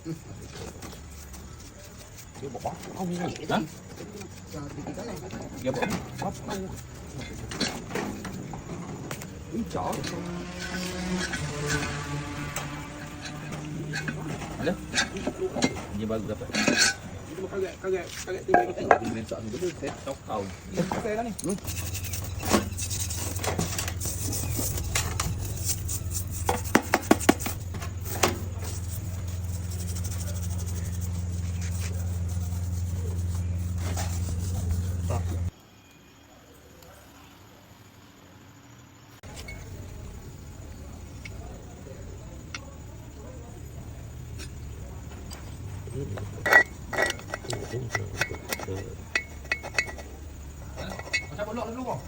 Dia buat apa ni? Ha? Dia buat apa? Hijau. Ada? Ini baru dapat. Kaget, kaget, kaget tinggal kita. Ini bentuk aku dulu saya tahu kau. Saya dah ni. Macam bolok dulu kau.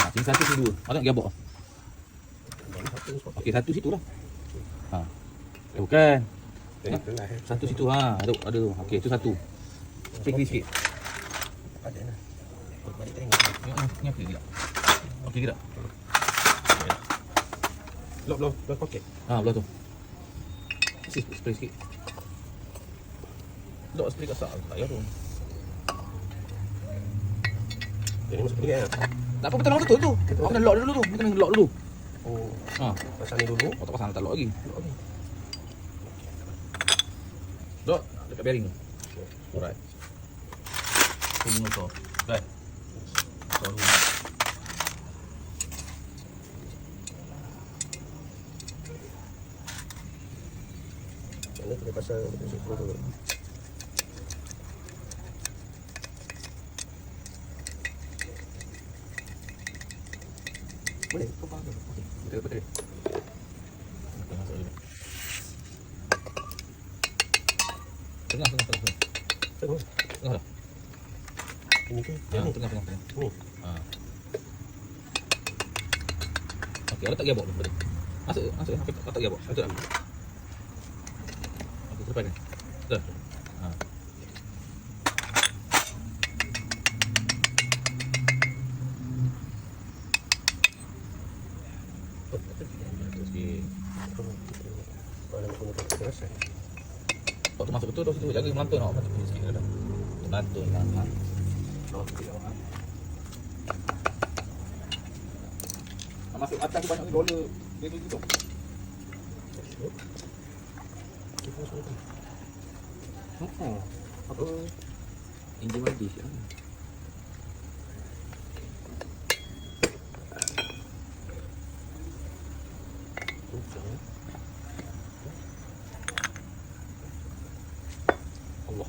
Ha, sini satu sini dua. Ada gabok. Okey, satu situ lah. Ha. Eh, bukan. Satu situ ha. Ada ada. Okey, itu satu. Kiri sikit. Ada lah. Balik tengok. Ni okey tidak? Okey tidak? Blok, blok, blok poket. Ha, belah tu. Sikit spray sikit. Dok spray kat. Tak payah tu. Ini masuk pergi kan? Tak apa betul betul tu. Aku kena lock dulu tu. Aku kena lock dulu. Oh, Ha. pasal ni dulu. Oh, tak pasang tak lock lagi. Blok ni. Dok, dekat bearing tu. Alright. Tunggu motor. Right. Motor dulu. Mana kena pasal situ dulu. Boleh, kau faham ke? Okey, betul betul. Kita masuk dulu. Tengah, tengah, tengah. tengah. Tengok. Tengah dah. Ini ke? Ha. Ha. Okey, ada tak gearbox tu tadi? Masuk, masuk. Apa tak tak gearbox? Betul tak? Okey, terlepas kan? Dah. Ha. Okey. Mana nak guna kertas kerasan? Kau tu masuk betul tu situ. Jaga melantun awak macam ni sikit dah. Melantun kan. Ha. Lawa sikit awak. Ha, Masuk atas tu banyak ni roller. Dia tu tu. Kita masuk ni. Oh. Apa? Enjin mandi ya. Allah.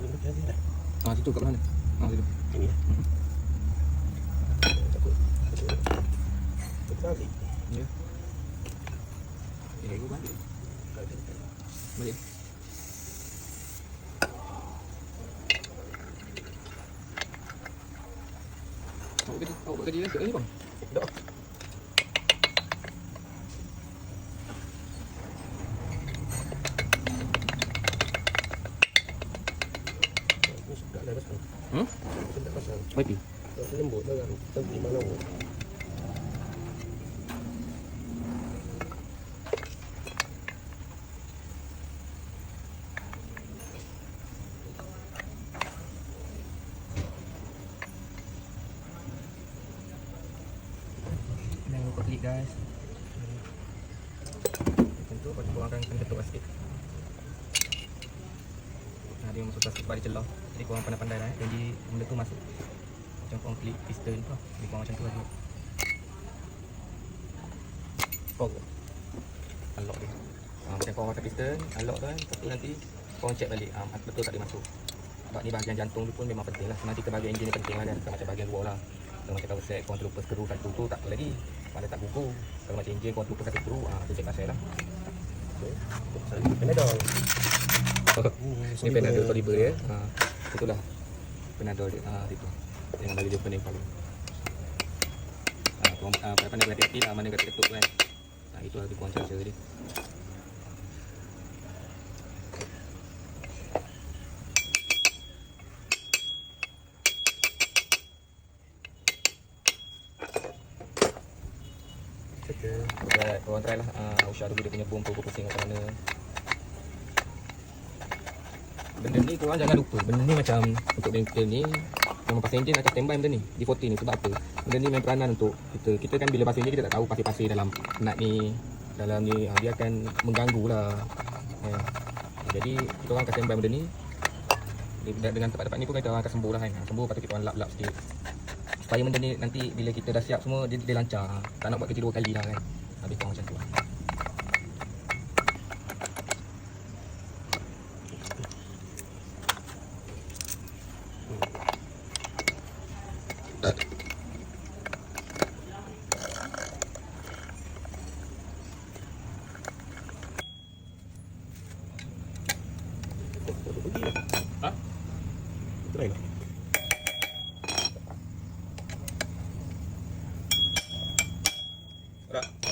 Ini jadi dah. Ah situ kat mana? Ah situ. Ini ya. Betul. Ya. Eh, gua balik. Balik. Awak kerja, awak kerja dekat ni bang? Tak. Ini sudah dah pasang. Hmm? Sudah pasang. Baik. Kalau lembut dah kan. Tapi mana pun. Guys. Tentu bagi korang akan kena ketuk sikit Nah dia masuk plastik balik celah. Jadi korang pandai-pandai lah eh. Jadi benda tu masuk. Macam korang klik piston tu lah. Jadi korang macam tu lagi Pog Unlock dia. Ha, Macam korang pakai piston Unlock kan Lepas tu nanti Korang check balik. Ha, Betul tak dia masuk? Sebab ni bahagian jantung tu pun memang penting lah. Nanti ke bahagian enjin ni penting lah Dan macam bahagian luar lah. Macam kalau set korang terlupa skru satu tu tak apa lagi Mana tak gugur Kalau macam enjin korang terlupa satu skru ah tu check pasal lah Kena dah. Ni Panadol Soliber dia. Ha, itulah Panadol dia. Ha, itu. Yang bagi dia pening paling. Ha, korang ha, pandai hati-hati lah mana kata ketuk kan. Ha, itu lah korang cara dia. Kita Alright, korang try lah uh, share dulu dia punya bom pokok pusing macam mana. Benda ni korang jangan lupa. Benda ni macam untuk bengkel ni memang pasal enjin akan standby benda ni di 14 ni sebab apa? Benda ni main peranan untuk kita. Kita kan bila pasal enjin kita tak tahu pasir-pasir dalam nut ni dalam ni ah, dia akan mengganggu lah. Eh. Jadi kita orang akan standby benda ni dengan tempat-tempat ni pun kita orang akan sembuh lah kan. Sembuh lepas tu kita orang lap-lap sikit. Supaya benda ni nanti bila kita dah siap semua dia, dia lancar. Tak nak buat kerja dua kali lah kan. Habis kurang macam tu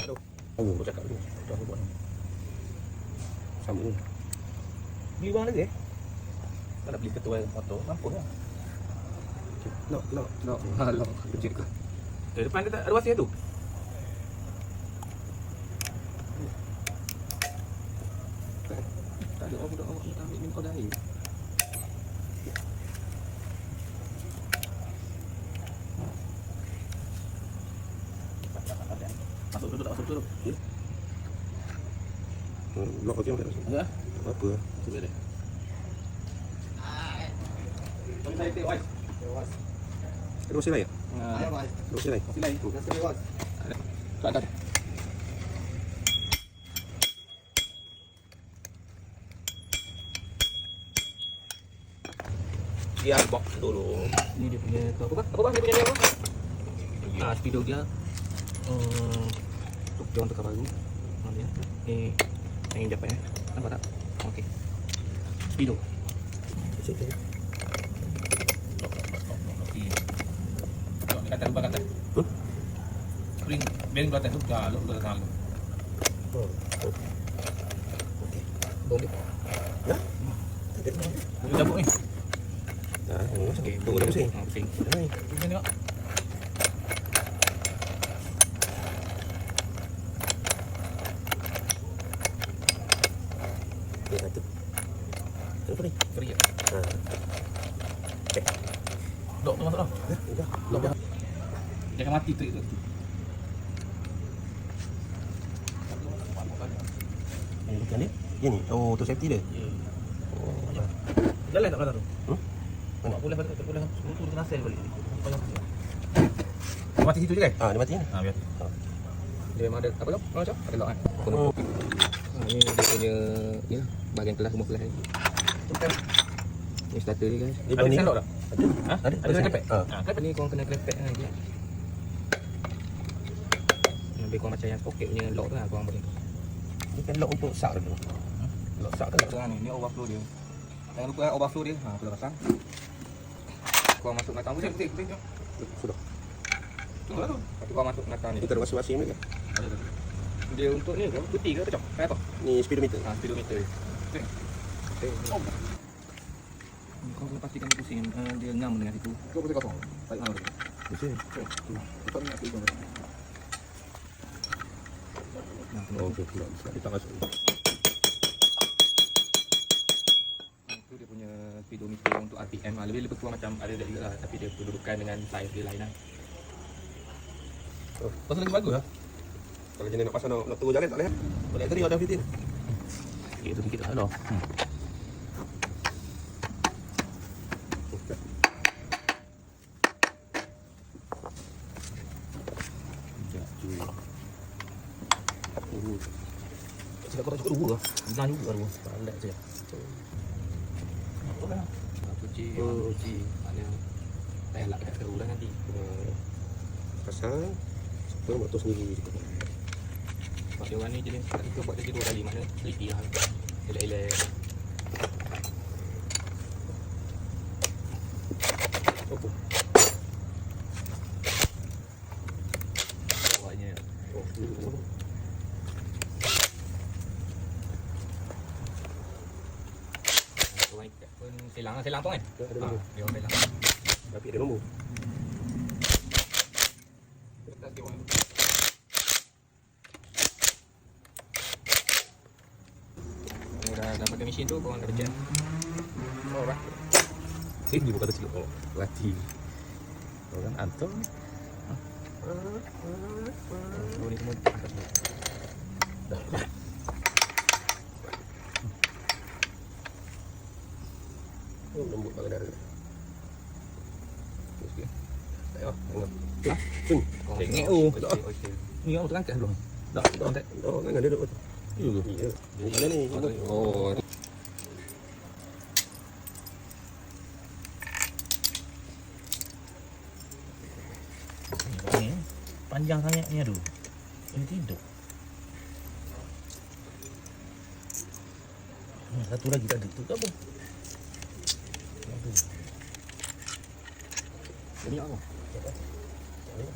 Tak. Aduh. Oh, kau cakap. Dah aku buat. Sambung. Beli wang lagi eh? Kau nak beli ketua motor, mampu lah. No, no. No, halo. Kecil ke? Eh, depan dia tak ada wasiat tu. Tak ada orang budak awak nak ambil minum order air. Masuk dulu tak masuk dulu. Hmm, lock okey tak? Ya. Apa? Tu dia. Ada mesin lain? Ah, Ada mesin lain? sini lain tu. Tak ada. Dia box dulu. Ni dia punya apa bang? Apa bang dia punya apa? Ah, speedo dia. Hmm, untuk orang tukar baru. Ha dia. Ni yang dapat eh. Nampak tak? Okey. Speedo. Situ. Kata lupa kata. Huh? Spring bearing belakang tu dah lu belakang lu. Oh. Bom dia. Lu cabut ni. Nah, oh, Okey, tunggu dah pusing. Hai. Kita tengok. Dia satu. Kenapa ni? Free ya. Ha. Jangan mati trik tu. Ini bukan dia? Dia ni? Oh, tu safety dia? Oh, ya. Jalan tak belakang tu? Hmm? Tak boleh balik, tak boleh. Tu kena sel balik. Mati situ je kan? Ah, dia mati ni. Ha, biar. Dia memang ada apa tu? Oh, macam? Ada lock kan? Oh. Ha, ni dia punya ni lah. Bahagian kelas semua kelas ni. Ni starter dia guys. Dia Ada banding. sel lock tak? Ha? Ada, Ada sel klepek? Ha. Ha, klepek. Ni korang kena klepek kan dia. Lebih korang macam yang pocket punya lock tu lah korang boleh. Dia kan lock untuk sak dulu. Lock sak kan lock ni. Ni overflow dia. Jangan lupa eh, overflow dia. Ha, dah pasang. Korang masuk tu. pusing, pusing. Sudah. Tunggu lah tu. Korang masuk belakang ni. Kita ada masing-masing ni kan? Dia untuk ni ke? Putih ke macam? Apa? Ni speedometer. Ha, speedometer. Pusing. Okay. Kau kena pastikan dia pusing uh, Dia ngam dengan situ Kau pusing kosong Tarik tu Betul. Lepas ni nak pergi kau Oh, okey. Kita kita masuk. Itu dia punya speedometer untuk RPM lah. Lebih lebih kurang macam ada juga lah Tapi dia kedudukan dengan saiz dia lain lah Pasal lagi bagus lah. Kalau jenis nak pasang nak, nak turun jalan tak boleh. Boleh tadi ada fitin. Sikit tu tak ada. Hmm. Sekejap, cuy. Uh, Cakap kau tak cukup Benar juga dua Pandai je Apa kan? Cuci Oh. Maknanya Tak elak kat seru lah nanti uh, pasang. Sebab motor sendiri. Sebab dia orang ni jenis Tak suka buat kerja dua kali Maknanya teliti lah Elak-elak Apa? Awaknya Oh, ni apa? Orang ikat pun Selang Selang tu kan Dah ada Ha. Dia orang selang Tapi ada. Tak sikit orang dah pakai mesin tu, korang dah pencet. Oh, right. Eh, dia bukan kecil. Oh, lati. Orang antum. Oh, ni semua angkat. Oh, lembut pakai darah. Okey, sikit. Tak payah. Tengok. Tengok, oh. Okey. Ni orang terangkat belum? Tak, tak. tak. Oh, jangan duduk betul. Ya ke? Ya. Mana ni? Oh, Ni panjang sangat ni aduh. Ini tidur. Hmm, satu lagi tak ada. Tu apa? Aduh. Ini apa? Ini.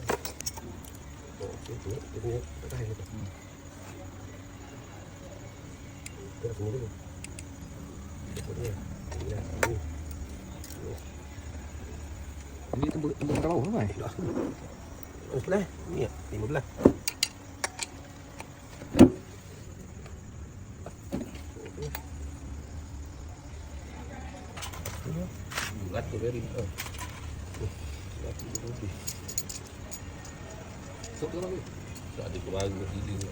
Ini tembus tembus kat bawah kan? Dah. Oh, sebelah. Ni ya, 15. Ratus beri. Oh. Sok tu apa? Tak ada keluarga gila.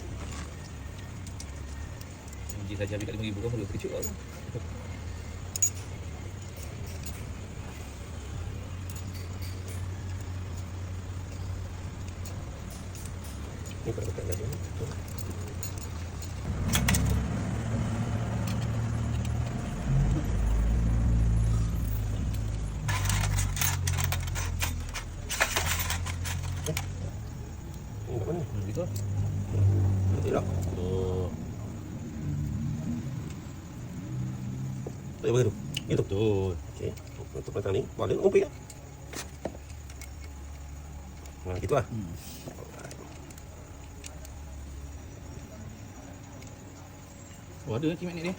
Biji saja ambil kat RM5,000 kan boleh kecil lah. Ni pada lagi. Ini gitu. Tidak. Tak begitu. Itu. Betul. Okey. Untuk petang ni, boleh umpi ya. Nah, gitu lah. Hmm. Oh, ada cik magnet ni.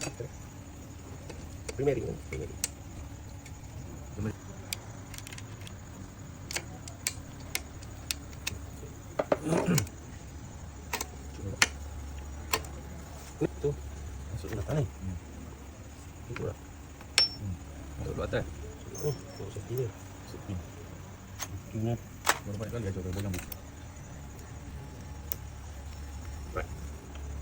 Primary kan? Primary. Itu. Masuk belakang ni. Hmm. Itu lah. Untuk dua atas. Oh, oh safety dia. Sepi. Ini baru banyak kali ajar bolong. Right.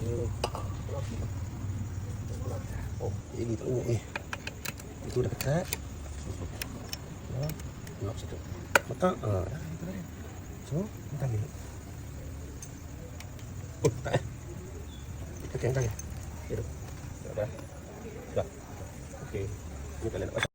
Oh, ini tak umum ni. Itu dah dekat. Ya. Nak situ. Letak. Ah, dah, dah. So, letak ni. Oh, tak eh. Kita tengok. Ya. apa. Dah. Okey. Ni kalau nak.